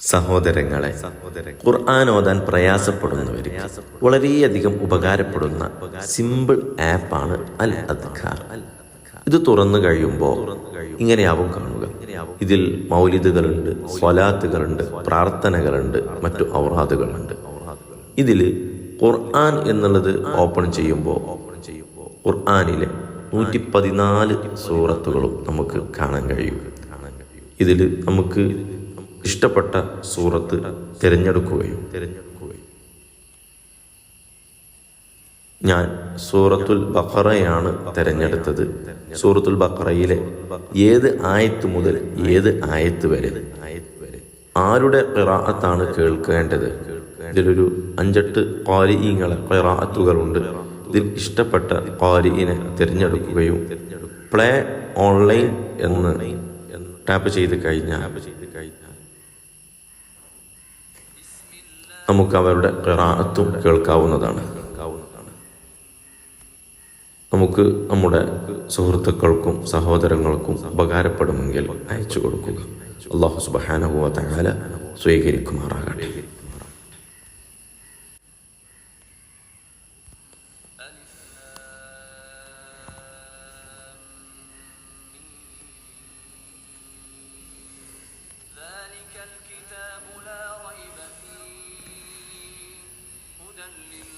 സഹോദരങ്ങളെ ഖുർആൻ ഓതാൻ പ്രയാസപ്പെടുന്നവർ വളരെയധികം ഉപകാരപ്പെടുന്ന സിമ്പിൾ ആപ്പാണ് അൽ അദ്ഖാർ ഇത് തുറന്നു കഴിയുമ്പോൾ ഇങ്ങനെയാവും കാണുക. ഇതിൽ മൗലിദുകളുണ്ട് സ്വലാത്തുകളുണ്ട് പ്രാർത്ഥനകളുണ്ട് മറ്റു ഔറാദുകളുണ്ട്. ഇതിൽ ഖുർആൻ എന്നുള്ളത് ഓപ്പൺ ചെയ്യുമ്പോൾ ഖുർആാനിലെ നൂറ്റി പതിനാല് സൂറത്തുകളും നമുക്ക് കാണാൻ കഴിയും. ഇതിൽ നമുക്ക് ഇഷ്ടപ്പെട്ട സൂറത്ത് തിരഞ്ഞെടുക്കുകയും തിരഞ്ഞെടുക്കുകയും ഞാൻ സൂറത്തുൽ ബഖറയാണ് തിരഞ്ഞെടുത്തത്. സൂറത്തുൽ ബഖറയിലെ ഏത് ആയത്ത് മുതൽ ഏത് ആയത്ത് വരെ? ആരുടെ ഖിറാഅത്താണ് കേൾക്കേണ്ടത്? ഇതിലൊരു അഞ്ചെട്ട് ഖാരിഈങ്ങളെ ഖിറാഅത്തുകളുണ്ട്. ഇതിൽ ഇഷ്ടപ്പെട്ട ഖാരിയിനെ തിരഞ്ഞെടുക്കുകയും പ്ലേ ഓൺലൈൻ എന്ന് ടാപ്പ് ചെയ്ത് കഴിഞ്ഞാൽ നമുക്ക് അവരുടെ ഖിറാഅത്തും കേൾക്കാവുന്നതാണ്. നമുക്ക് നമ്മുടെ സുഹൃത്തുക്കൾക്കും സഹോദരങ്ങൾക്കും ഉപകാരപ്പെടുമെങ്കിൽ അയച്ചു കൊടുക്കുക അള്ളാഹു തആല സ്വീകരിക്കുമാറാകട്ടെ. لله